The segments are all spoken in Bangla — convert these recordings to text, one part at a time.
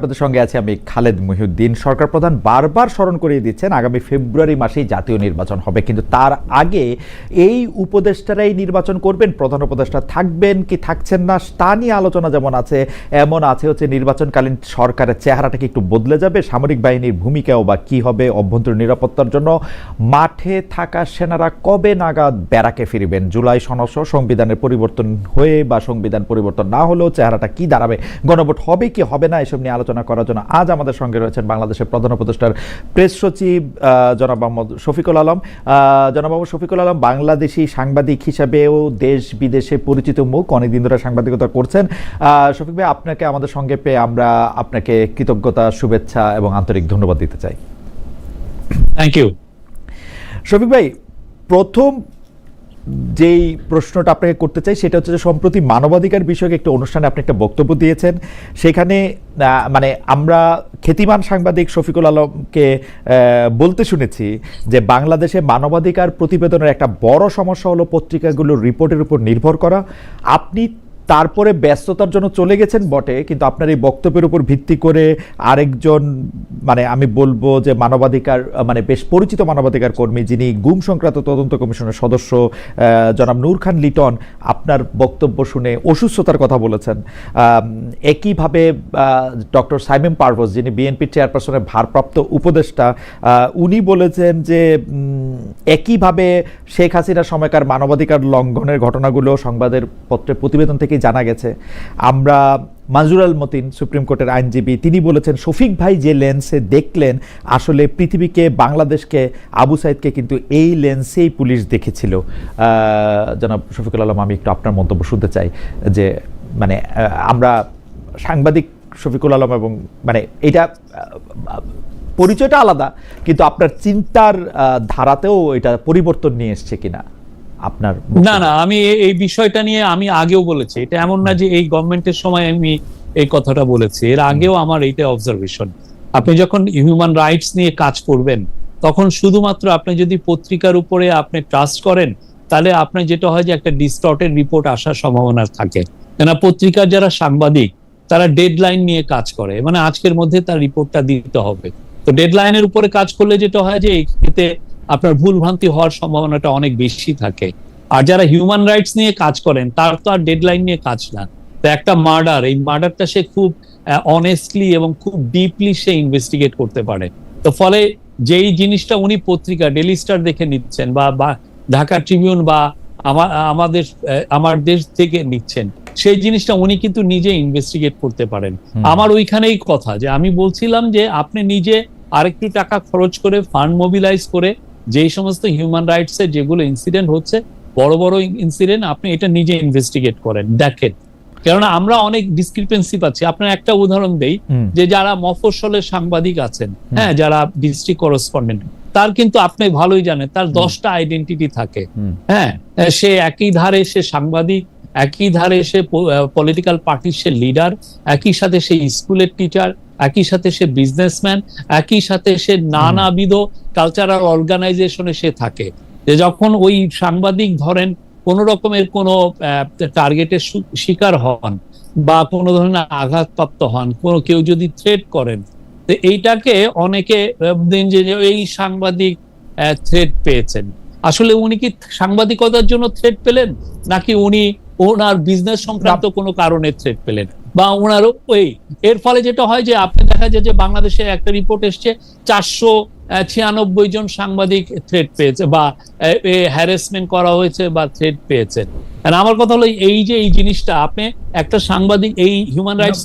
আপনাদের সঙ্গে আছি আমি খালেদ মহিউদ্দিন। সরকার প্রধান বারবার স্মরণ করিয়ে দিচ্ছেন, আগামী ফেব্রুয়ারি মাসেই জাতীয় নির্বাচন হবে, কিন্তু তার আগে এই উপদেষ্টারাই নির্বাচন করবেন, প্রধান উপদেষ্টা থাকবেন কি থাকছেন না, তা নিয়ে আলোচনা যেমন আছে, এমন আছে হচ্ছে নির্বাচনকালীন সরকারের চেহারাটা কি একটু বদলে যাবে, সামরিক বাহিনীর ভূমিকাও বা কি হবে অভ্যন্তরীণ নিরাপত্তার জন্য, মাঠে থাকা সেনারা কবে নাগাদ ব্যারাকে ফিরবেন? জুলাই সনস সংবিধানের পরিবর্তন হয়ে বা সংবিধান পরিবর্তন না হলেও চেহারাটা কি দাঁড়াবে, গণভোট হবে কি হবে না, এসব নিয়ে আলোচনা করার জন্য আজ আমাদের সঙ্গে রয়েছেন বাংলাদেশের প্রধান উপদেষ্টার প্রেস সচিব জনাব মোহাম্মদ শফিকুল আলম। জনাব মোহাম্মদ শফিকুল আলম বাংলাদেশি সাংবাদিক হিসাবেও দেশ বিদেশে পরিচিত মুখ অনেকদিন ধরে সাংবাদিকতা করছেন। আহ, শফিক ভাই আপনাকে আমাদের সঙ্গে পেয়ে আমরা আপনাকে কৃতজ্ঞতা শুভেচ্ছা এবং আন্তরিক ধন্যবাদ দিতে চাই। থ্যাংক ইউ শফিক ভাই প্রথম যেই প্রশ্নটা আপনাকে করতে চাই, সেটা হচ্ছে যে সম্প্রতি মানবাধিকার বিষয়ক একটা অনুষ্ঠানে আপনি একটা বক্তব্য দিয়েছেন। সেখানে মানে আমরা খ্যাতিমান সাংবাদিক শফিকুল আলমকে বলতে শুনেছি যে বাংলাদেশে মানবাধিকার প্রতিবেদনের একটা বড় সমস্যা হলো পত্রিকাগুলোর রিপোর্টের উপর নির্ভর করা। আপনি তারপরে ব্যস্ততার জন্য চলে গেছেন বটে, কিন্তু আপনার এই বক্তব্যের উপর ভিত্তি করে আরেকজন মানে আমি বলব যে মানবাধিকার মানে বেশ পরিচিত মানবাধিকার কর্মী যিনি গুম সংক্রান্ত তদন্ত কমিশনের সদস্য জনাব নূর খান লিটন, আপনার বক্তব্য শুনে অসুস্থতার কথা বলেছেন। একইভাবে ডক্টর সাইমেম পারভোজ যিনি বিএনপি চেয়ারপারসনের ভারপ্রাপ্ত উপদেষ্টা উনি বলেছেন যে একইভাবে শেখ হাসিনার সময়কার মানবাধিকার লঙ্ঘনের ঘটনাগুলো সংবাদের পত্রে প্রতিবেদন থেকে জানা গেছে, আমরা মাজুর আল মতিন সুপ্রিম কোর্টের আইনজীবী, তিনি বলেছেন, শফিক ভাই যে লেন্সে দেখলেন, আসলে পৃথিবীকে, বাংলাদেশকে, আবু সাইদকে কিন্তু এই লেন্সেই পুলিশ দেখেছিল। জনাব শফিকুল আলম, আমি একটু আপনার মন্তব্য শুনতে চাই, যে মানে আমরা সাংবাদিক শফিকুল আলম এবং মানে এটা পরিচয়টা আলাদা, কিন্তু আপনার চিন্তার ধারাতেও এটা পরিবর্তন নিয়ে এসছে কিনা? আপনার না না আমি এই বিষয়টা নিয়ে আমি আগেও বলেছি। এটা এমন না যে এই গভর্নমেন্টের সময় আমি এই কথাটা বলেছি। এর আগেও আমার এইটা অবজারভেশন আপনি যখন হিউম্যান রাইটস নিয়ে কাজ করবেন তখন শুধুমাত্র আপনি যদি পত্রিকার উপরে আপনি ট্রাস্ট করেন তাহলে আপনার যেটা হয় যে একটা ডিস্টর্টেড রিপোর্ট আসার সম্ভাবনা থাকে। কেন পত্রিকার যারা সাংবাদিক তারা ডেডলাইন নিয়ে কাজ করে। মানে আজকের মধ্যে তার রিপোর্টটা দিতে হবে। তো ডেডলাইনের উপরে কাজ করলে যেটা হয় যে এই এতে আপনার ভুল ভ্রান্তি হওয়ার সম্ভাবনাটা অনেক বেশি থাকে। আর যারা হিউম্যান রাইটস নিয়ে কাজ করেন তার তো আর ডেডলাইন নিয়ে কাজ না। তো একটা মার্ডার এই মার্ডারটা সে খুব অনেস্টলি এবং খুব ডিপলি সে ইনভেস্টিগেট করতে পারে। তো ফলে যেই জিনিসটা উনি পত্রিকা ডেলি স্টার দেখে নিচ্ছেন বা বা ঢাকা ট্রিবিউন বা আমার আমাদের আমার দেশ থেকে নিচ্ছেন সেই জিনিসটা উনি কিন্তু নিজে ইনভেস্টিগেট করতে পারেন। আমার ওইখানেই কথা যে আমি বলছিলাম যে আপনি নিজে আরেকটু টাকা খরচ করে ফান্ড মোবিলাইজ করে যেই সমস্ত হিউম্যান রাইটস এর যেগুলো ইনসিডেন্ট হচ্ছে বড় বড় ইনসিডেন্ট আপনি এটা নিজে ইনভেস্টিগেট করেন দেখেন। কেননা আমরা অনেক ডিসক্রিপেন্সি পাচ্ছি। আপনার একটা উদাহরণ দেই যে যারা মফস্বলের সাংবাদিক আছেন হ্যাঁ যারা ডিস্ট্রিক্ট করেসপন্ডেন্ট তার কিন্তু আপনি ভালোই জানেন তার দশটা আইডেন্টিটি থাকে। হ্যাঁ সে একই ধারে সে সাংবাদিক একই ধারে সে পলিটিক্যাল পার্টির সে লিডার একই সাথে সে স্কুলের টিচার একই সাথে সে বিজনেসম্যান একই সাথে সে নানাবিধ কালচারাল অর্গানাইজেশনে সে থাকে। যে যখন ওই সাংবাদিক ধরেন কোন রকমের কোনো টার্গেটের শিকার হন বা কোনো ধরনের আঘাতপ্রাপ্ত হন কোনো কেউ যদি থ্রেট করেন তো এইটাকে অনেকে যে যে এই সাংবাদিক থ্রেট পেয়েছেন। আসলে উনি কি সাংবাদিকতার জন্য থ্রেট পেলেন? নাকি উনি ওনার বিজনেস সংক্রান্ত কোনো কারণে থ্রেট পেলেন? বা ওনার, ওই, এর ফলে যেটা হয় যে আপনি দেখা যায় যে বাংলাদেশে একটা রিপোর্ট এসছে, চারশো ছিয়ানব্বই জন সাংবাদিক থ্রেট পেয়েছে বা হ্যারাসমেন্ট করা হয়েছে বা থ্রেট পেয়েছে। আমার কথা হলো এই যে এই জিনিসটা, আপনি একটা সাংবাদিক, এই হিউম্যান রাইটস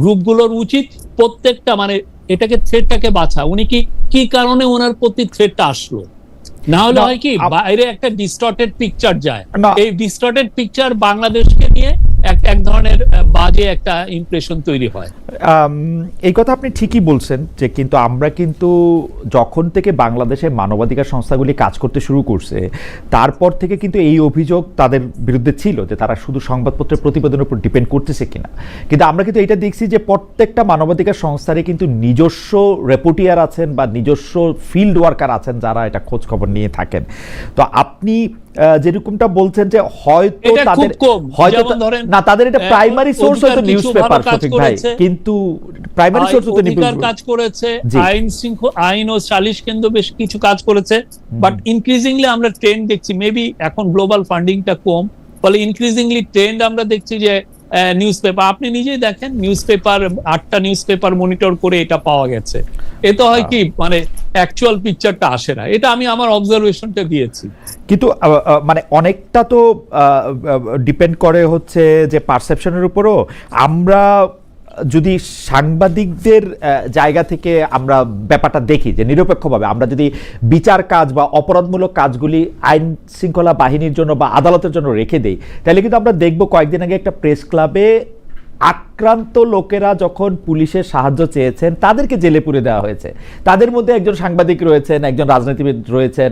গ্রুপগুলোর উচিত প্রত্যেকটা মানে এটাকে থ্রেটটাকে বাছা উনি কি কি কারণে ওনার প্রতি থ্রেটটা আসলো? না হলে হয় কি বাইরে একটা ডিস্টর্টেড পিকচার যায়। এই ডিস্টর্টেড পিকচার বাংলাদেশকে নিয়ে এক এক ধরনের বাজে একটা ইমপ্রেশন তৈরি হয়। এই কথা আপনি ঠিকই বলছেন যে কিন্তু আমরা কিন্তু যখন থেকে বাংলাদেশে মানবাধিকার সংস্থাগুলি কাজ করতে শুরু করছে তারপর থেকে কিন্তু এই অভিযোগ তাদের বিরুদ্ধে ছিল যে তারা শুধু সংবাদপত্রের প্রতিবেদনের উপর ডিপেন্ড করতেছে কিনা। কিন্তু আমরা কিন্তু এটা দেখছি যে প্রত্যেকটা মানবাধিকার সংস্থারই কিন্তু নিজস্ব রেপোর্টিয়ার আছেন বা নিজস্ব ফিল্ড ওয়ার্কার আছেন যারা এটা খোঁজ খবর নিয়ে থাকেন। তো আপনি যেরকমটা বলছেন যে হয়তো তাদের হয়তো তা- না তাদের এটা প্রাইমারি সোর্স হয়তো নিউজ পেপার শফিক ভাই। কিন্তু প্রাইমারি সোর্স নিউজ কাজ করেছে আইন শৃঙ্খলা আইন ও সালিশ কেন্দ্র বেশ কিছু কাজ করেছে। বাট ইনক্রিজিংলি আমরা ট্রেন্ড দেখছি মেবি এখন গ্লোবাল ফান্ডিংটা কম। ফলে ইনক্রিজিংলি ট্রেন্ড আমরা দেখছি যে নিউজ পেপার আপনি নিজেই দেখেন নিউজ পেপার আটটা নিউজ পেপার মনিটর করে এটা পাওয়া গেছে। এতে হয় কি মানে অ্যাকচুয়াল পিকচারটা আসে না। এটা আমি আমার অবজারভেশনটা দিয়েছি। কিন্তু মানে অনেকটা তো ডিপেন্ড করে হচ্ছে যে পারসেপশনের উপরও। আমরা যদি সাংবাদিকদের জায়গা থেকে আমরা ব্যাপারটা দেখি যে নিরপেক্ষভাবে আমরা যদি বিচার কাজ বা অপরাধমূলক কাজগুলি আইন শৃঙ্খলা বাহিনীর জন্য বা আদালতের জন্য রেখে দেই, তাহলে কিন্তু আমরা দেখব কয়েকদিন আগে একটা প্রেস ক্লাবে আক্রান্ত লোকেরা যখন পুলিশের সাহায্য চেয়েছেন, তাদেরকে জেলে পুরে দেওয়া হয়েছে। তাদের মধ্যে একজন সাংবাদিক রয়েছেন, একজন রাজনীতিবিদ রয়েছেন।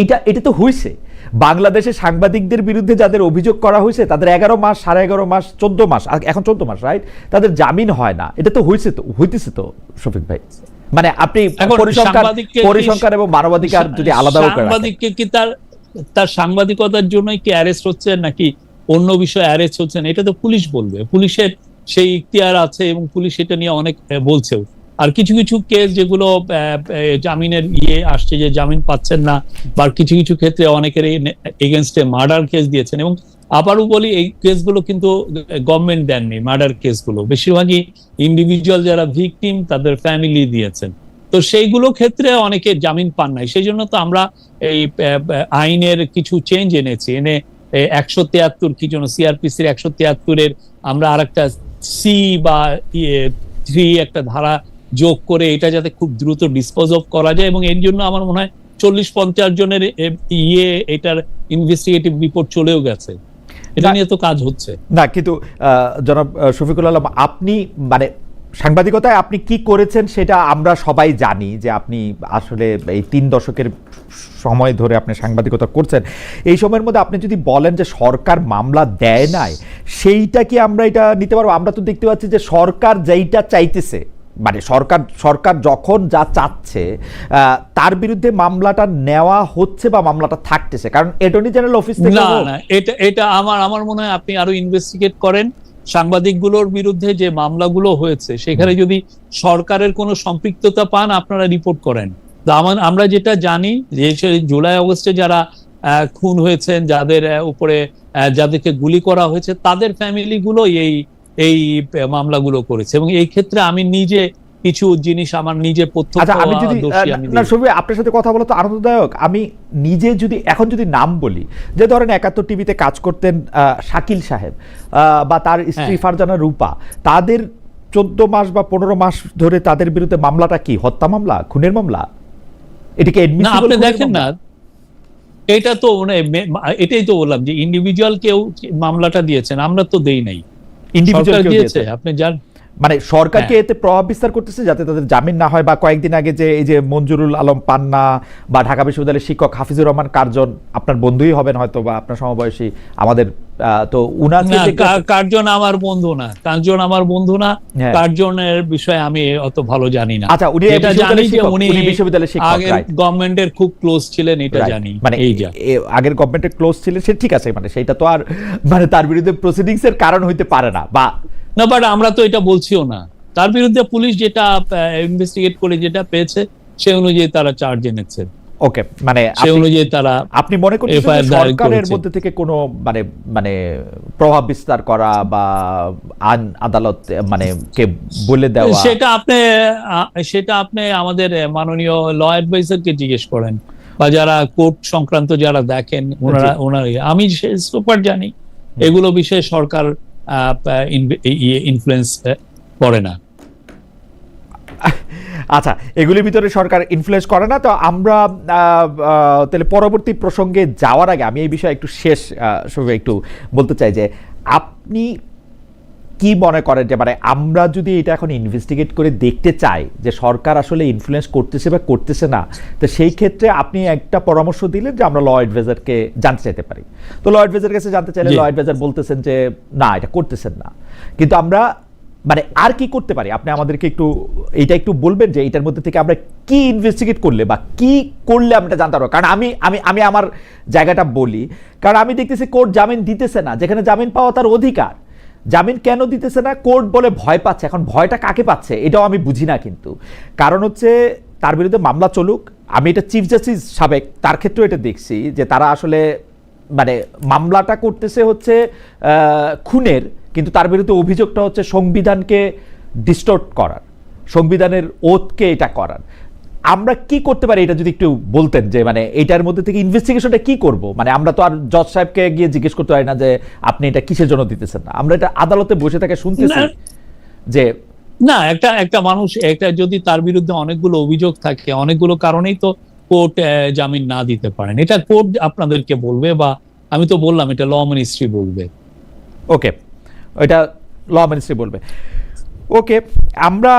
এইটা, এটা তো হয়েছে বাংলাদেশে সাংবাদিকদের বিরুদ্ধে যাদের অভিযোগ করা হয়েছে তাদের এগারো মাস সাড়ে এগারো মাস চোদ্দ মাস এখন চোদ্দ মাস রাইট তাদের জামিন হয় না। এটা তো হয়েছে তো হইতেছে তো শফিক ভাই। মানে আপনি পরিসংখ্যান পরিসংখ্যান এবং মানবাধিকার যদি আলাদা সাংবাদিককে কি তার তার সাংবাদিকতার জন্যই কি অ্যারেস্ট হচ্ছে নাকি অন্য বিষয়ে অ্যারেস্ট হচ্ছেন? এটা তো পুলিশ বলবে। পুলিশের সেই ইখতিয়ার আছে এবং পুলিশ এটা নিয়ে অনেক বলছেও। আর কিছু কিছু কেস যেগুলো জামিনের ইয়ে আসছে যে জামিন পাচ্ছেন না, বা কিছু কিছু ক্ষেত্রে অনেকের এগেনস্টে মার্ডার কেস দিয়েছেন এবং আবারও বলি, এই কেসগুলো কিন্তু গভর্নমেন্ট দেননি মার্ডার কেসগুলো বেশিরভাগই ইন্ডিভিজুয়াল যারা ভিকটিম তাদের ফ্যামিলি দিয়েছেন। তো সেইগুলো ক্ষেত্রে অনেকে জামিন পান নাই। সেই জন্য তো আমরা এই আইনের কিছু চেঞ্জ এনেছি। এনে একশো তিয়াত্তর, কি জন্য সিআরপিসির একশো তিয়াত্তরের আমরা আর একটা সি বা থ্রি একটা ধারা যোগ করে এটা যাতে খুব দ্রুত ডিসপোজ অফ করা যায় এবং এর জন্য আমার মনে হয় চল্লিশ পঞ্চাশ জনের ইয়ে এটার ইনভেস্টিগেটিভ রিপোর্ট চলেও গেছে। এটা নিয়ে তো কাজ হচ্ছে। না কিন্তু জনাব শফিকুল আলম আপনি মানে সাংবাদিকতায় আপনি কি করেছেন সেটা আমরা সবাই জানি যে আপনি আসলে এই তিন দশকের সময় ধরে আপনি সাংবাদিকতা করছেন। এই সময়ের মধ্যে আপনি যদি বলেন যে সরকার মামলা দেয় নাই সেইটা কি আমরা এটা নিতে পারব? আমরা তো দেখতে পাচ্ছি যে সরকার যেইটা চাইতেছে মানে সরকার সরকার যখন যা চাচ্ছে তার বিরুদ্ধে মামলাটা নেওয়া হচ্ছে বা মামলাটা থাকতেছে। কারণ অ্যাটর্নি জেনারেল অফিস থেকে না না এটা এটা আমার আমার মনে হয় আপনি আরও ইনভেস্টিগেট করেন। সাংবাদিকগুলোর বিরুদ্ধে যে মামলাগুলো হয়েছে সেখানে যদি সরকারের কোনো সম্পৃক্ততা পান আপনারা রিপোর্ট করেন। আমার আমরা যেটা জানি যে জুলাই অগস্টে যারা খুন হয়েছেন যাদের উপরে যাদেরকে গুলি করা হয়েছে তাদের ফ্যামিলিগুলো এই এই মামলাগুলো করেছে। এবং এই ক্ষেত্রে আমি নিজে কিছু জিনিস আমার নিজে প্রত্যক্ষ আচ্ছা আমি যদি দোষী আহ, আমি না সবই আপনার সাথে কথা বলা তো আনন্দদায়ক আমি নিজে যদি এখন যদি নাম বলি যে ধরেন একাত্তর টিভিতে কাজ করতেন শাকিল সাহেব বা তার স্ত্রী হ্যাঁ। ফারজানা রূপা তাদের চোদ্দ মাস বা পনেরো মাস ধরে তাদের বিরুদ্ধে মামলাটা কি? হত্যা মামলা? খুনের মামলা? এটিকে আপনি দেখেন না। এটা তো মানে এটাই তো বললাম যে ইন্ডিভিজুয়াল কেউ মামলাটা দিয়েছেন আমরা তো দেই নাই। Individual সরকার কেউ দিয়েছে দিয়েছে। আপনি জান মানে সরকারকে হ্যাঁ। এতে প্রভাব বিস্তার করতেছে যাতে তাদের জামিন না হয় বা কয়েকদিন আগে যে এই যে মঞ্জুরুল আলম পান্না বা ঢাকা বিশ্ববিদ্যালয়ের শিক্ষক হাফিজুর রহমান কার্জন আপনার বন্ধুই হবেন হয়তো বা আপনার সমবয়সী আমাদের তো উনাকে কার্জন আমার বন্ধু না কার্জন আমার বন্ধু না হ্যাঁ। কার্জনের বিষয়ে আমি অত ভালো জানি না আচ্ছা, উনি এটা জানি বিশ্ববিদ্যালয়ের যে উনি বিশ্ববিদ্যালয়ের শিক্ষক, আগের গভর্নমেন্টের খুব ক্লোজ ছিলেন এটা জানি মানে এই যা আগের গভর্নমেন্টের ক্লোজ ছিলেন সে ঠিক আছে মানে সেটা তো আর মানে তার বিরুদ্ধে প্রসিডিংস এর কারণ হইতে পারে না বা না বাট আমরা তো এটা বলছিও না। তার বিরুদ্ধে পুলিশ যেটা ইনভেস্টিগেট করে যেটা পেয়েছে সে অনুযায়ী তারা চার্জ এনেছে। ওকে মানে সে অনুযায়ী তারা আপনি মনে দায়ের সরকারের মধ্যে থেকে কোনো মানে মানে প্রভাব বিস্তার করা বা আইন আদালত মানে কে বলে দেওয়া সেটা আপনি সেটা আপনি আমাদের মাননীয় ল অ্যাডভাইজারকে জিজ্ঞেস করেন। বা যারা কোর্ট সংক্রান্ত যারা দেখেন ওনারা ওনারা আমি সুপার জানি। এগুলো বিষয়ে সরকার ইনফ্লুয়েন্স করে না। আচ্ছা এগুলির ভিতরে সরকার ইনফ্লুয়েন্স করে না, তো আমরা তাহলে পরবর্তী প্রসঙ্গে যাওয়ার আগে আমি এই বিষয়ে একটু শেষ একটু বলতে চাই যে, আপনি কি মনে করেন যে মানে আমরা যদি এটা এখন ইনভেস্টিগেট করে দেখতে চাই যে সরকার আসলে ইনফ্লুয়েন্স করতেছে বা করতেছে না তো সেই ক্ষেত্রে আপনি একটা পরামর্শ দিলেন যে আমরা ল অ্যাডভাইজারকে জানতে চাইতে পারি। তো ল অ্যাডভাইজার কাছে জানতে চাইলে। ল অ্যাডভাইজার বলতেছেন যে না এটা করতেছেন না। কিন্তু আমরা মানে আর কি করতে পারি? আপনি আমাদেরকে একটু এটা একটু বলবেন যে এটার মধ্যে থেকে আমরা কি ইনভেস্টিগেট করলে বা কি করলে আমরা জানতে পারব? কারণ আমি আমি আমি আমার জায়গাটা বলি। কারণ আমি দেখতেছি কোর্ট জামিন দিতেছে না যেখানে জামিন পাওয়া তার অধিকার। জামিন কেন দিতেছে না? কোর্ট বলে ভয় পাচ্ছে। এখন ভয়টা কাকে পাচ্ছে? এটাও আমি বুঝি না কিন্তু। কারণ হচ্ছে, তার বিরুদ্ধে মামলা চলুক। আমি এটা চিফ জাস্টিস সাবেক, তার ক্ষেত্রেও এটা দেখছি যে তারা আসলে মানে মামলাটা করতেছে হচ্ছে খুনের, কিন্তু তার বিরুদ্ধে অভিযোগটা হচ্ছে সংবিধানকে ডিস্টোর্ট করার। সংবিধানের ওতকে এটা করার। আমরা কি করতে পারি এটা যদি একটু বলতেন যে মানে এটার মধ্যে থেকে ইনভেস্টিগেশনটা কি করব? মানে আমরা তো আর জজ সাহেবকে গিয়ে জিজ্ঞেস করতে পারি না যে আপনি এটা কিসের জন্য দিতেছেন না? আমরা এটা আদালতে বসে থাকে শুনতেছি। যে না একটা একটা মানুষ একটা যদি তার বিরুদ্ধে অনেকগুলো অভিযোগ থাকে অনেকগুলো কারণেই তো কোর্ট জামিন না দিতে পারেন। এটা কোর্ট আপনাদেরকে বলবে বা আমি তো বললাম এটা ল মিনিস্ট্রি বলবে। ওকে এটা ল মিনিস্ট্রি বলবে। ওকে আমরা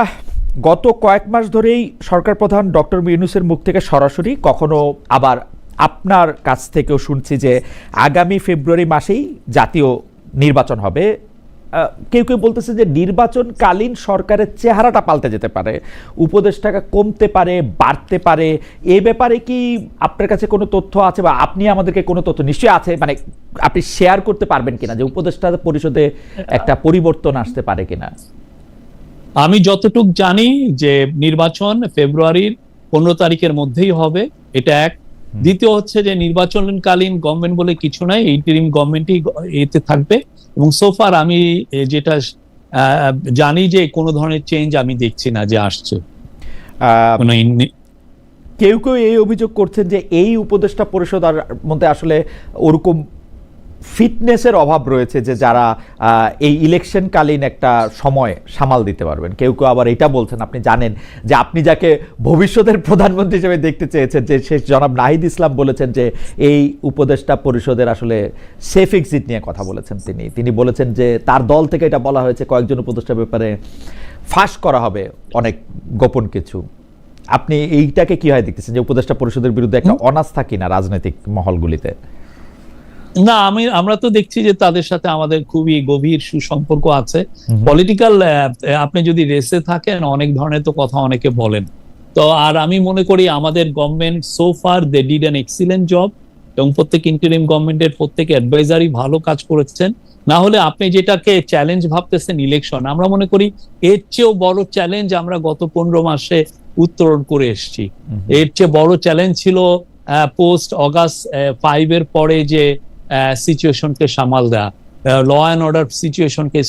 গত কয়েক মাস ধরেই সরকার প্রধান ডক্টর ইউনুসের মুখ থেকে সরাসরি কখনো আবার আপনার কাছ থেকেও শুনছি যে আগামী ফেব্রুয়ারি মাসেই জাতীয় নির্বাচন হবে। কেউ কেউ বলতেছে যে নির্বাচনকালীন সরকারের চেহারাটা পাল্টে যেতে পারে, উপদেষ্টাকা কমতে পারে, বাড়তে পারে। এ ব্যাপারে কি আপনার কাছে কোনো তথ্য আছে বা আপনি আমাদেরকে কোনো তথ্য নিশ্চয়ই আছে? মানে আপনি শেয়ার করতে পারবেন কিনা যে উপদেষ্টা পরিষদে একটা পরিবর্তন আসতে পারে কিনা? আমি যতটুক জানি যে নির্বাচন ফেব্রুয়ারির পনেরো তারিখের মধ্যেই হবে এটা এক। দ্বিতীয় হচ্ছে যে নির্বাচনকালীন গভর্নমেন্ট বলে কিছু নাই ইন্টারিম গভর্নমেন্টই এতে থাকবে। এবং সোফার আমি যেটা জানি যে কোনো ধরনের চেঞ্জ আমি দেখছি না যে আসছে। কেউ কেউ এই অভিযোগ করছেন যে এই উপদেষ্টা পরিষদ আর মধ্যে আসলে ওরকম ফিটনেসের অভাব রয়েছে যে যারা এই ইলেকশনকালীন একটা সময় সামাল দিতে পারবেন। কেউ কেউ আবার এটা বলছেন আপনি জানেন যে আপনি যাকে ভবিষ্যতের প্রধানমন্ত্রী হিসেবে দেখতে চেয়েছেন যে শেষ জনাব নাহিদ ইসলাম বলেছেন যে এই উপদেষ্টা পরিষদের আসলে সেফ এক্সিট নিয়ে কথা বলেছেন তিনি। তিনি বলেছেন যে তার দল থেকে এটা বলা হয়েছে কয়েকজন উপদেষ্টার ব্যাপারে ফাঁস করা হবে অনেক গোপন কিছু। আপনি এইটাকে কি হয় দেখতেছেন যে উপদেষ্টা পরিষদের বিরুদ্ধে একটা অনাস্থা কিনা রাজনৈতিক মহলগুলিতে? না আমি আমরা তো দেখছি যে তাদের সাথে আমাদের খুবই গভীর সুসম্পর্ক আছে। পলিটিক্যাল আপনি যদি রেসে থাকেন অনেক ধরনের তো কথা অনেকে বলেন। তো আর আমি মনে করি আমাদের government so far they did an excellent job এবং প্রত্যেক ইন্টারিম গভর্নমেন্টের প্রত্যেক অ্যাডভাইজারই ভালো কাজ করেছেন। না হলে আপনি যেটাকে চ্যালেঞ্জ ভাবতেছেন ইলেকশন আমরা মনে করি এর চেয়েও বড় চ্যালেঞ্জ আমরা গত পনেরো মাসে উত্তরণ করে এসেছি। এর চেয়ে বড় চ্যালেঞ্জ ছিল পোস্ট অগাস্ট ফাইভ এর পরে যে সিচুয়েশনকে সামাল দেওয়া ল অ্যান্ড অর্ডার সিচুয়েশনকে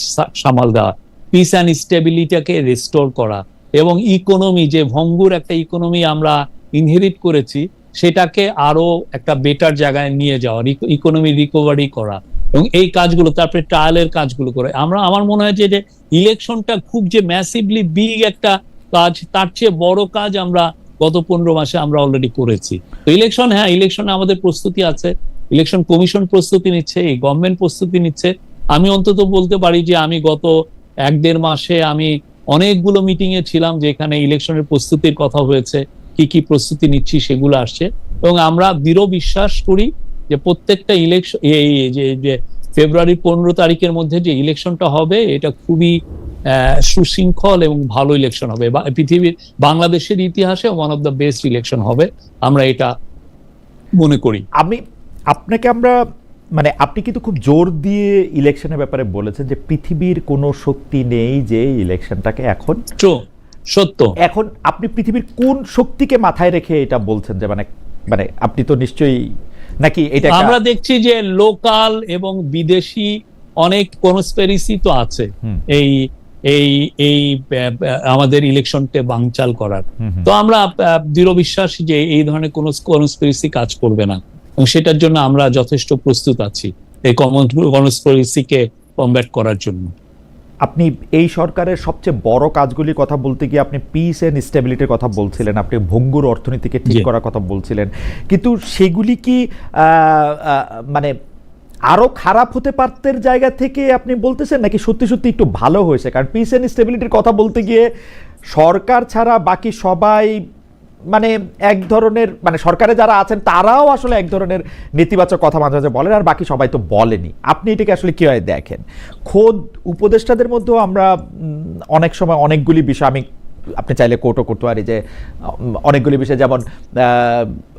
সামাল দেওয়া পিস অ্যান্ড স্টেবিলিটিকে রেস্টোর করা এবং ইকোনমি যে ভঙ্গুর একটা ইকোনমি আমরা ইনহেরিট করেছি, সেটাকে আরও একটা বেটার জায়গায় নিয়ে যাওয়া ইকোনমি রিকভারি করা এবং এই কাজগুলো, তারপরে ট্রায়ালের কাজগুলো করে। আমরা, আমার মনে হয় যে ইলেকশনটা খুব যে ম্যাসিভলি বিগ একটা কাজ, তার চেয়ে বড় কাজ আমরা গত পনেরো মাসে আমরা অলরেডি করেছি। তো ইলেকশন হ্যাঁ ইলেকশনে আমাদের প্রস্তুতি আছে। ইলেকশন কমিশন প্রস্তুতি নিচ্ছে, এই গভর্নমেন্ট প্রস্তুতি নিচ্ছে। আমি অন্তত বলতে পারি যে আমি গত এক দেড় মাসে আমি অনেকগুলো মিটিং এ ছিলাম যেখানে ইলেকশনের প্রস্তুতির কথা হয়েছে, কি কি প্রস্তুতি নিচ্ছি সেগুলো আসছে। এবং আমরা দৃঢ় বিশ্বাস করি যে প্রত্যেকটা ইলেকশন এই যে ফেব্রুয়ারি পনেরো তারিখের মধ্যে যে ইলেকশনটা হবে, এটা খুবই সুশৃঙ্খল এবং ভালো ইলেকশন হবে। পৃথিবীর, বাংলাদেশের ইতিহাসে one of the best election হবে। আমরা এটা মনে করি। আমি আপনাকে আমরা মানে আপনি কিন্তু খুব জোর দিয়ে ইলেকশনের ব্যাপারে বলেছেন যে পৃথিবীর কোনো শক্তি নেই যে ইলেকশনটাকে এখন সত্য। এখন আপনি পৃথিবীর কোন শক্তিকে মাথায় রেখে এটা বলছেন যে মানে মানে আপনি তো নিশ্চয়ই নাকি এটা আমরা দেখছি যে লোকাল এবং বিদেশি অনেক কনস্পেরিসি তো আছে। এই এই এই আমাদের ইলেকশনকে বাংচাল করার। তো আমরা দৃঢ় বিশ্বাস যে এই ধরনের কোন কনস্পিরেসি কাজ করবে না। এবং সেটার জন্য আমরা যথেষ্ট প্রস্তুত আছি এই কনস্পিরেসিকে কমব্যাট করার জন্য। আপনি এই সরকারের সবচেয়ে বড় কাজগুলির কথা বলতে গিয়ে আপনি পিস এন্ড স্টেবিলিটির কথা বলছিলেন আপনি ভঙ্গুর অর্থনীতিকে ঠিক করার কথা বলছিলেন। কিন্তু সেগুলি কি মানে আরও খারাপ হতে পারতের জায়গা থেকে আপনি বলতেছেন নাকি সত্যি সত্যি একটু ভালো হয়েছে? কারণ পিস এন্ড স্টেবিলিটির কথা বলতে গিয়ে সরকার ছাড়া বাকি সবাই মানে এক ধরনের মানে সরকারে যারা আছেন, তারাও আসলে এক ধরনের নেতিবাচক কথা মাঝে মাঝে বলেন, আর বাকি সবাই তো বলেনি। আপনি এটাকে আসলে কীভাবে দেখেন? খোদ উপদেষ্টাদের মধ্যেও আমরা অনেক সময় অনেকগুলি বিষয়, আমি, আপনি চাইলে কোর্টও করতে পারি যে অনেকগুলি বিষয়, যেমন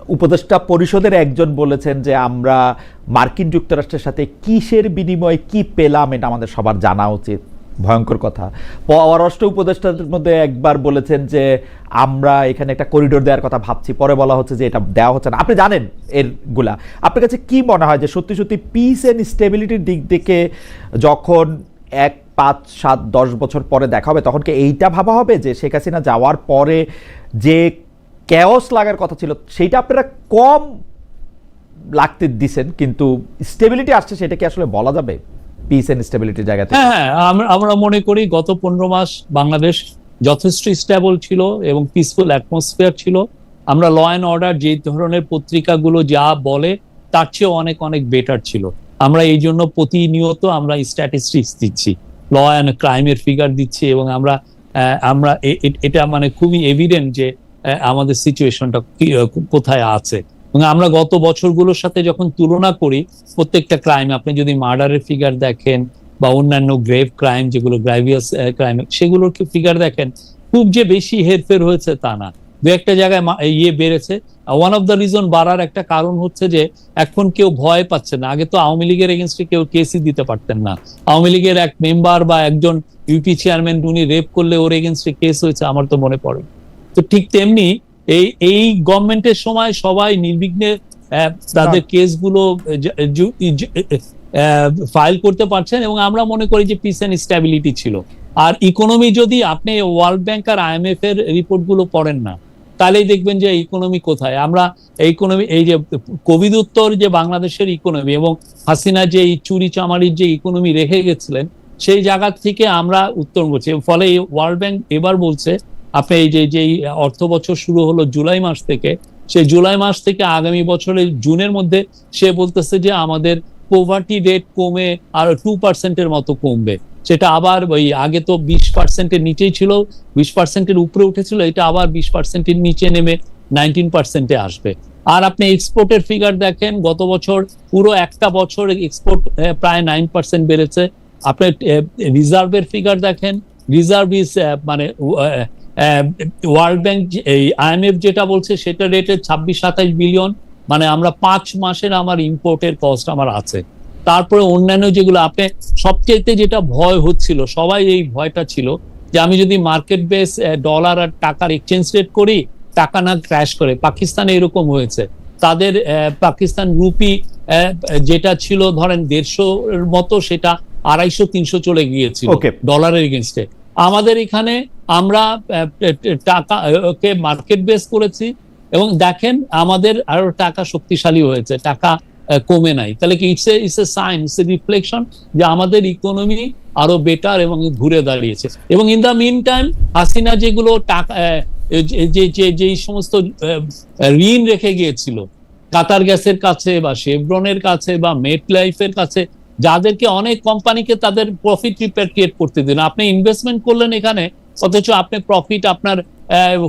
উপদেষ্টা পরিষদের একজন বলেছেন যে, আমরা মার্কিন যুক্তরাষ্ট্রের সাথে কিসের বিনিময়ে কি পেলাম, এটা আমাদের সবার জানা উচিত। ভয়ঙ্কর কথা। পররাষ্ট্র উপদেষ্টাদের মধ্যে একবার বলেছেন যে, আমরা এখানে একটা করিডোর দেওয়ার কথা ভাবছি। পরে বলা হচ্ছে যে, এটা দেওয়া হচ্ছে না। আপনি জানেন এরগুলা। আপনার কাছে কি মনে হয় যে, সত্যি সত্যি পিস এন্ড স্টেবিলিটির দিক থেকে যখন এক, পাঁচ, সাত, দশ বছর পরে দেখা হবে, তখন কি এইটা ভাবা হবে যে, শেখ হাসিনা যাওয়ার পরে যে ক্যাওস লাগার কথা ছিল, সেইটা আপনারা কম লাগতে দিছেন, কিন্তু স্টেবিলিটি আসছে, সেটা কি আসলে বলা যাবে? পিস এন্ড স্টেবিলিটির জায়গা থেকে হ্যাঁ হ্যাঁ আমরা মনে করি গত পনেরো মাস বাংলাদেশ যথেষ্ট স্টেবল ছিল এবং পিসফুল অ্যাটমসফিয়ার ছিল। আমরা ল অ্যান্ড অর্ডার যে ধরনের পত্রিকাগুলো যা বলে, তার চেয়ে অনেক অনেক বেটার ছিল। আমরা এই জন্য প্রতিনিয়ত আমরা স্ট্যাটিস্টিক্স দিচ্ছি। ল অ্যান্ড ক্রাইমের ফিগার দিচ্ছি এবং আমরা আমরা এটা মানে খুবই এভিডেন্ট যে আমাদের সিচুয়েশনটা কোথায় আছে। এবং আমরা গত বছরগুলোর সাথে যখন তুলনা করি, প্রত্যেকটা ক্রাইম আপনি যদি মার্ডারের ফিগার দেখেন বা অন্যান্য গ্রেভ ক্রাইম যেগুলো গ্রাভিয়াস ক্রাইম সেগুলোর ফিগার দেখেন? খুব যে বেশি হেরফের হয়েছে তা না। দু একটা জায়গায় ইয়ে বেড়েছে। ওয়ান অফ দ্য রিজন বাড়ার একটা কারণ হচ্ছে যে, এখন কেউ ভয় পাচ্ছে না। আগে তো আওয়ামী লীগের এগেনস্টে কেউ কেসই দিতে পারতেন না। আওয়ামী লীগের এক মেম্বার বা একজন ইউপি চেয়ারম্যান উনি রেপ করলে ওর এগেনস্টে কেস হয়েছে, আমার তো মনে পড়ে। তো ঠিক তেমনি এই এই গভর্নমেন্টের সময় সবাই নির্বিঘ্নে তাদের কেসগুলো ফাইল করতে পারছেন এবং আমরা মনে করি যে পিস এন্ড স্ট্যাবিলিটি ছিল। আর ইকোনমি যদি আপনি ওয়ার্ল্ড ব্যাংক আর আইএমএফ এর রিপোর্টগুলো পড়েন না তাহলেই দেখবেন যে ইকোনমি কোথায়। আমরা ইকোনমি এই যে কোভিড উত্তর যে বাংলাদেশের ইকোনমি এবং হাসিনা যে এই চুরি চামারির যে ইকোনমি রেখে গেছিলেন সেই জায়গা থেকে আমরা উত্তর করছি ফলে ওয়ার্ল্ড ব্যাংক এবার বলছে আপনি এই যে যেই অর্থ বছর শুরু হলো জুলাই মাস থেকে, সেই জুলাই মাস থেকে আগামী বছরের জুনের মধ্যে সে বলতেছে যে আমাদের পোভার্টি রেট কমে আর টু পার্সেন্টের মতো কমবে। সেটা আবার ওই আগে তো বিশ পার্সেন্টের নিচেই ছিল, বিশ পার্সেন্টের উপরে উঠেছিল, এটা আবার বিশ পার্সেন্টের নিচে নেমে নাইনটিন পার্সেন্টে আসবে। আর আপনি এক্সপোর্টের ফিগার দেখেন, গত বছর পুরো একটা বছর এক্সপোর্ট প্রায় নাইন পার্সেন্ট বেড়েছে। আপনি রিজার্ভের ফিগার দেখেন রিজার্ভ ইজ মানে ওয়ার্ল্ড ব্যাংক এই আইএমএফ যেটা বলছে সেটা রেটে ছাব্বিশ সাতাশ বিলিয়ন মানে আমরা পাঁচ মাসের আমার ইম্পোর্টের কস্ট আমার আছে। তারপরে অন্যান্য যেগুলো আপনি সবচেয়ে যেটা ভয় হচ্ছিল সবাই এই ভয়টা ছিল যে আমি যদি মার্কেট বেস ডলার আর টাকার এক্সচেঞ্জ রেট করি টাকা না ক্র্যাশ করে। পাকিস্তানে এরকম হয়েছে। তাদের পাকিস্তান রুপি যেটা ছিল ধরেন দেড়শোর মতো সেটা আড়াইশো তিনশো চলে গিয়েছিল ডলারের এগেনস্টে আমাদের এখানে আমরা টাকা কে মার্কেট বেস করেছি এবং দেখেন আমাদের আরও টাকা শক্তিশালী হয়েছে, টাকা কমে নাই। তাহলে কি it's it's a sign it's a reflection যে আমাদের ইকোনমি আরও বেটার এবং ঘুরে দাঁড়িয়েছে। এবং in the meantime Hasina যেগুলো টাকা যে- যে যে যেই সমস্ত ঋণ রেখে গিয়েছিল, কাতার গ্যাসের কাছে বা শেভরনের কাছে বা মেট লাইফের কাছে যাদেরকে অনেক কোম্পানিকে তাদের প্রফিট রিপ্যাট্রিয়েট করতে দিন। আপনি ইনভেস্টমেন্ট করলেন এখানে অথচ আপনি প্রফিট আপনার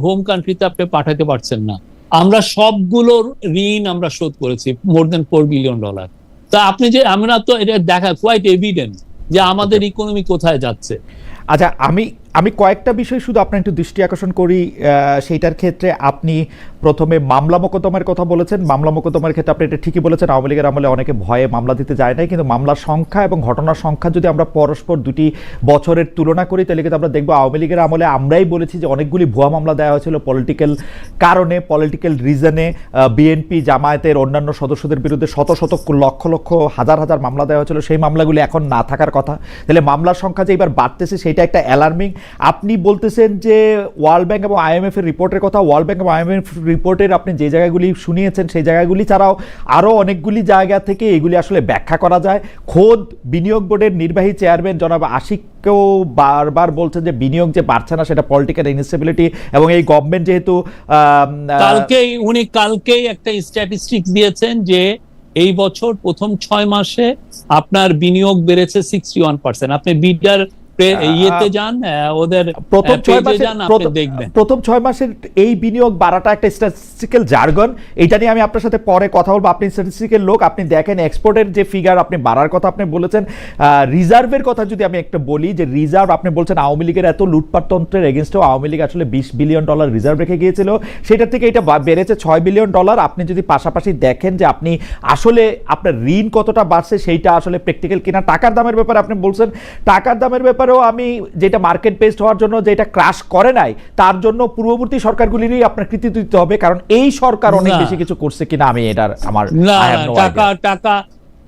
হোম কান্ট্রিতে আপনি পাঠাতে পারছেন না। আমরা সবগুলোর ঋণ আমরা শোধ করেছি more than four billion dollar তা আপনি যে আমরা তো এটা দেখা কোয়াইট এভিডেন্ট যে আমাদের ইকোনমি কোথায় যাচ্ছে। আচ্ছা আমি আমি কয়েকটা বিষয় শুধু আপনার একটু দৃষ্টি আকর্ষণ করি সেইটার ক্ষেত্রে আপনি প্রথমে মামলা মোকদ্দমার কথা বলেছেন। মামলা মোকদ্দমার ক্ষেত্রে আপনি এটা ঠিকই বলেছেন, আওয়ামী লীগের আমলে অনেকে ভয়ে মামলা দিতে যায় নাই, কিন্তু মামলার সংখ্যা এবং ঘটনার সংখ্যা যদি আমরা পরস্পর দুটি বছরের তুলনা করি, তাহলে কিন্তু আমরা দেখব আওয়ামী লীগের আমলে আমরাই বলেছি যে অনেকগুলি ভুয়া মামলা দেওয়া হয়েছিল পলিটিক্যাল কারণে পলিটিক্যাল রিজনে বিএনপি জামায়াতের অন্যান্য সদস্যদের বিরুদ্ধে শত শত লক্ষ লক্ষ, হাজার হাজার মামলা দেওয়া হয়েছিল। সেই মামলাগুলি এখন না থাকার কথা। তাহলে মামলার সংখ্যা যে এবার বাড়তেছে সেটা একটা অ্যালার্মিং আপনি বলতেছেন যে ওয়ার্ল্ড ব্যাংক এবং আইএমএফ এর রিপোর্টের কথা ওয়ার্ল্ড ব্যাংক এবং আইএমএফ রিপোর্টের আপনি যে জায়গাগুলি শুনিয়েছেন, সেই জায়গাগুলি ছাড়াও আরও অনেকগুলি জায়গা থেকে এগুলি আসলে ব্যাখ্যা করা যায়। খোদ বিনিয়োগ বোর্ডের নির্বাহী চেয়ারম্যান জনাব আশিককেও বারবার বলছেন যে বিনিয়োগ যে বাড়ছে না, সেটা পলিটিক্যাল ইনস্টেবিলিটি এবং এই গভর্নমেন্ট যেহেতু কালকেই, উনি কালকেই একটা স্ট্যাটিস্টিক্স দিয়েছেন যে এই বছর প্রথম ছয় মাসে আপনার বিনিয়োগ বেড়েছে সিক্সটি ওয়ান পার্সেন্ট আপনি বিডার ইয়েতে যান ওদের প্রথম ছয় মাসে দেখবেন। প্রথম ছয় মাসের এই বিনিয়োগ বাড়াটা একটা স্ট্যাটিস্টিক্যাল জার্গন এটা নিয়ে আমি আপনার সাথে পরে কথা বলব। আপনি স্ট্যাটিস্টিক্যাল লোক আপনি দেখেন এক্সপোর্টের যে ফিগার আপনি বাড়ার কথা আপনি বলেছেন রিজার্ভের কথা যদি আমি একটা বলি যে রিজার্ভ আপনি বলছেন আওয়ামী লীগের এত লুটপাট তন্ত্রের এগেনস্টেও আওয়ামী লীগ আসলে বিশ বিলিয়ন ডলার রিজার্ভ রেখে গিয়েছিল। সেটা থেকে এটা বেড়েছে ছয় বিলিয়ন ডলার আপনি যদি পাশাপাশি দেখেন যে আপনি আসলে আপনার ঋণ কতটা বাড়ছে সেইটা আসলে প্র্যাকটিক্যাল কিনা। টাকার দামের ব্যাপারে আপনি বলছেন টাকার দামের ব্যাপারেও আমি যেটা মার্কেট বেসড হওয়ার জন্য যেটা ক্রাশ করে নাই তার জন্য পূর্ববর্তী সরকারগুলিরই আপনার কৃতিত্ব দিতে হবে কারণ এই সরকার অনেক বেশি কিছু করছে কিনা আমি এটার আমার টাকা টাকা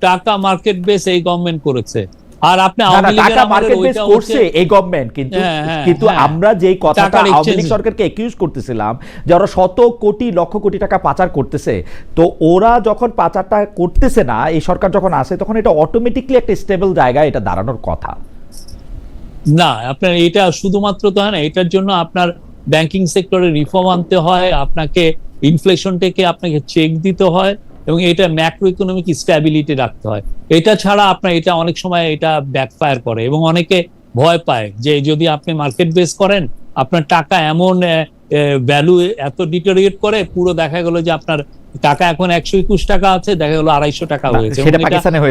টাকা মার্কেট বেস এই গভর্নমেন্ট করেছে। আর আপনি আওয়ামী টাকা মার্কেট বেস করছে এই গভর্নমেন্ট কিন্তু হ্যাঁ, হ্যাঁ, কিন্তু হ্যাঁ। আমরা যেই কথাটা আওয়ামী লীগ সরকারকে একিউজ করতেছিলাম যে ওরা শত কোটি লক্ষ কোটি টাকা পাচার করতেছে তো ওরা যখন পাচারটা করতেছে না এই সরকার যখন আসে তখন এটা অটোমেটিকলি একটা স্টেবল জায়গায় এটা দাঁড়ানোর কথা। না আপনার এটা শুধুমাত্র তো হয় না এটার জন্য আপনার ব্যাংকিং সেক্টরে রিফর্ম আনতে হয় আপনাকে ইনফ্লেশনটাকে আপনাকে চেক দিতে হয় এবং এটা ম্যাক্রো ইকোনমিক স্ট্যাবিলিটি রাখতে হয়। এটা ছাড়া আপনার এটা অনেক সময় এটা ব্যাকফায়ার করে এবং অনেকে ভয় পায় যে যদি আপনি মার্কেট বেস করেন আপনার টাকা এমন ভ্যালু এত ডিটোরিয়েট করে পুরো দেখা গেল যে আপনার টাকা এখন একশো একুশ টাকা আছে দেখা গেল আড়াইশো টাকা হয়েছে।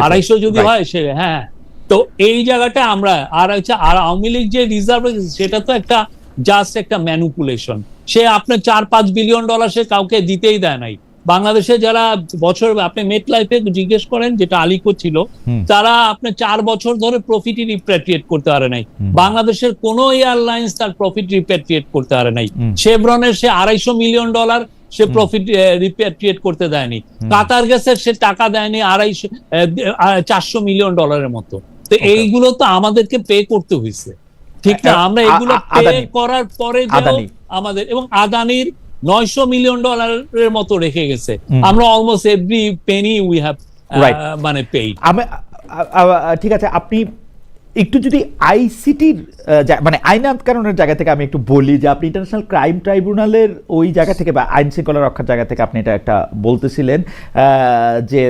আড়াইশো যদি হয় সে হ্যাঁ। তো এই জায়গাটা আমরা আর হচ্ছে আর আওয়ামী লীগ যে রিজার্ভ সেটা তো একটা জাস্ট একটা ম্যানুপুলেশন সে আপনার চার পাঁচ বিলিয়ন ডলার সে কাউকে দিতেই দেয় নাই। বাংলাদেশে যারা বছর আপনি মেট লাইফে জিজ্ঞেস করেন যেটা আলিকো ছিল তারা আপনার চার বছর ধরে প্রফিটই রিপ্যাট্রিয়েট করতে পারে নাই। বাংলাদেশের কোন এয়ারলাইন্স তার প্রফিট রিপ্যাট্রিয়েট করতে পারে নাই। শেভরনের সে আড়াইশো মিলিয়ন ডলার সে প্রফিট রিপ্যাট্রিয়েট করতে দেয়নি। কাতার গ্যাসের সে টাকা দেয়নি আড়াইশো চারশো মিলিয়ন ডলারের মতো। তো এইগুলো তো আমাদেরকে পে করতে হয়েছে। ঠিক না? আমরা এগুলো পে করার পরে আমাদের এবং আদানির নয়শো মিলিয়ন ডলারের মতো রেখে গেছে। আমরা almost every penny we have. মানে পেইড ঠিক আছে আপনি একটু যদি আইসিটির মানে আইন আটকানোর জায়গা থেকে আমি একটু বলি যে আপনি ইন্টারন্যাশনাল ক্রাইম ট্রাইব্যুনালের ওই জায়গা থেকে বা আইন শৃঙ্খলা রক্ষার জায়গা থেকে আপনি এটা একটা বলতেছিলেন আহ, যে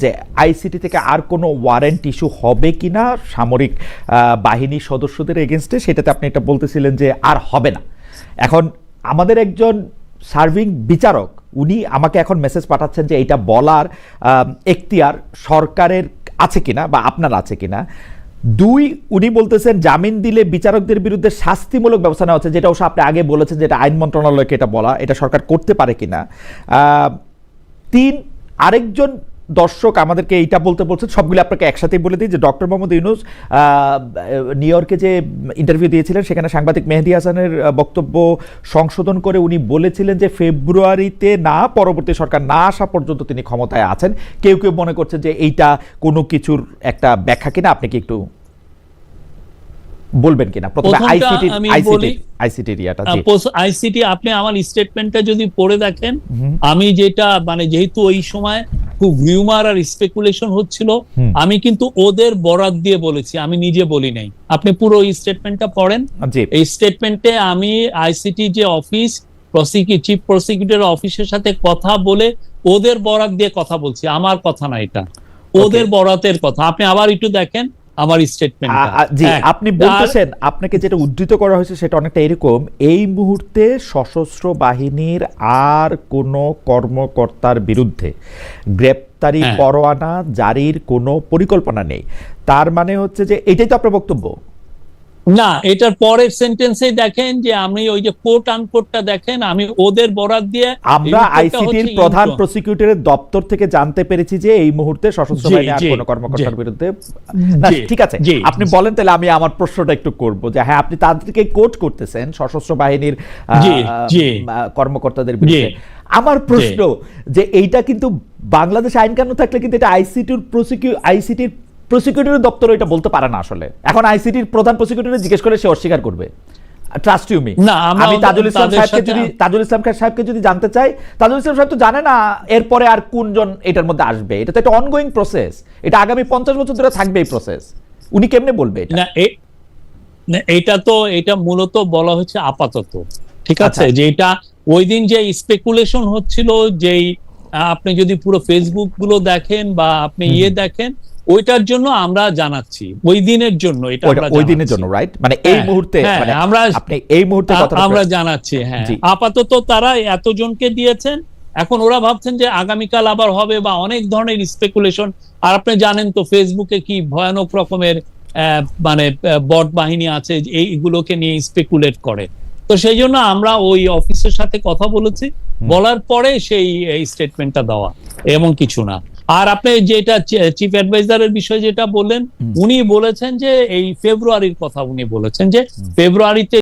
যে আইসিটি থেকে আর কোনো ওয়ারেন্ট ইস্যু হবে কি না সামরিক বাহিনীর সদস্যদের এগেনস্টে সেটাতে আপনি এটা বলতেছিলেন যে আর হবে না। এখন আমাদের একজন সার্ভিং বিচারক, উনি আমাকে এখন মেসেজ পাঠাচ্ছেন যে এটা বলার এখতিয়ার সরকারের আছে কিনা বা আপনার আছে কিনা। দুই, উনি বলতেছেন জামিন দিলে বিচারকদের বিরুদ্ধে শাস্তিমূলক ব্যবস্থা নেওয়া হচ্ছে, যেটা অবশ্য আপনি আগে বলেছেন যেটা আইন মন্ত্রণালয়কে এটা বলা, এটা সরকার করতে পারে কিনা। তিন আরেকজন দর্শক আমাদেরকে এইটা বলতে বলছেন সবগুলো আপনাকে একসাথেই বলে দিই যে ডক্টর মোহাম্মদ ইউনুস নিউ ইয়র্কে যে ইন্টারভিউ দিয়েছিলেন, সেখানে সাংবাদিক মেহেদি হাসানের বক্তব্য সংশোধন করে উনি বলেছিলেন যে ফেব্রুয়ারিতে না, পরবর্তী সরকার না আসা পর্যন্ত তিনি ক্ষমতায় আছেন। কেউ কেউ মনে করছেন যে এইটা কোনো কিছুর একটা ব্যাখ্যা কিনা, আপনি কি একটু বলবেন কিনা? প্রথমে আইসিটি আমি আইসিটি আইসিটি এরিয়াটা জি। আইসিটি আপনি আমার স্টেটমেন্টটা যদি পড়ে দেখেন আমি যেটা মানে যেহেতু ওই সময় খুব রিউমার আর স্পেকুলেশন হচ্ছিল আমি কিন্তু ওদের বরাদ দিয়ে বলেছি আমি নিজে বলি নাই। আপনি পুরো স্টেটমেন্টটা পড়েন। এই স্টেটমেন্টে আমি আইসিটি যে অফিস প্রসিকিউ চিফ প্রসিকিউটর অফিসের সাথে কথা বলে ওদের বরাত দিয়ে কথা বলছি আমার কথা না এটা। ওদের বরাতের কথা। আপনি আবার একটু দেখেন আমার স্টেটমেন্ট জি আপনি বলতেছেন আপনাকে যেটা উদ্ধৃত করা হয়েছে সেটা অনেকটা এরকম এই মুহূর্তে সশস্ত্র বাহিনীর আর কোনো কর্মকর্তার বিরুদ্ধে গ্রেপ্তারি হ্যাঁ। পরোয়ানা জারির কোনো পরিকল্পনা নেই। তার মানে হচ্ছে যে এটাই তো আপনার বক্তব্য। না এটার পরের সেন্টেন্সে দেখেন যে আমি ওই যে কোট আনকোটটা দেখেন আমি ওদের বরাত দিয়ে আমরা আইসিটির প্রধান প্রসিকিউটরের দপ্তর থেকে জানতে পেরেছি যে এই মুহূর্তে সশস্ত্র বাহিনী আর কোনো কর্মকর্তার বিরুদ্ধে না ঠিক আছে। আপনি বলেন তাহলে আমি আমার প্রশ্নটা একটু করব যে হ্যাঁ আপনি তাদেরকে কোট করতেছেন সশস্ত্র বাহিনীর কর্মকর্তাদের বিরুদ্ধে। আমার প্রশ্ন যে এইটা কিন্তু বাংলাদেশ আইন কানুন থাকলে কিন্তু এটা আইসিটির প্রসিকিউ আইসিটির প্রসিকিউটরের দপ্তর এটা বলতে পারে না আসলে। এখন আইসিটির প্রধান প্রসিকিউটর জিজ্ঞেস করে সে অস্বীকার করবে। ট্রাস্ট ইউ মি না, আমি তাজুল ইসলাম সাহেবকে যদি তাজুল ইসলাম খান সাহেবকে যদি জানতে চাই তাজুল ইসলাম সাহেব তো জানে না এরপরে আর কোনজন এটার মধ্যে আসবে। এটা তো একটা অনগোয়িং প্রসেস এটা আগামী পঞ্চাশ বছর ধরে থাকবে এই প্রসেস উনি কেমনে বলবে এটা? না এটা তো এটা মূলত বলা হচ্ছে আপাতত। ঠিক আছে? আচ্ছা। যে এটা ওই দিন যে স্পেকুলেশন হচ্ছিল যেই আপনি যদি পুরো ফেসবুকগুলো দেখেন বা আপনি ইয়ে দেখেন ওইটার জন্য আমরা জানাচ্ছি। ওই দিনের জন্য এটা ওই দিনের জন্য রাইট মানে এই হ্যাঁ, মুহূর্তে হ্যাঁ, মানে আমরা আপনি এই মুহূর্তে আমরা জানাচ্ছি হ্যাঁ। আপাতত তারা এতজনকে দিয়েছেন। এখন ওরা ভাবছেন যে আগামীকাল আবার হবে বা অনেক ধরনের স্পেকুলেশন আর আপনি জানেন তো ফেসবুকে কি ভয়ানক রকমের আহ, মানে বট বাহিনী আছে এইগুলোকে নিয়ে স্পেকুলেট করে। তো সেই জন্য আমরা ওই অফিসের সাথে কথা বলেছি। বলার পরে সেই স্টেটমেন্টটা দেওয়া এমন কিছু না। আর আপনি যেটা চিফ অ্যাডভাইজারের বিষয়ে যেটা বললেন উনি বলেছেন যে এই ফেব্রুয়ারির কথা উনি বলেছেন যে ফেব্রুয়ারিতে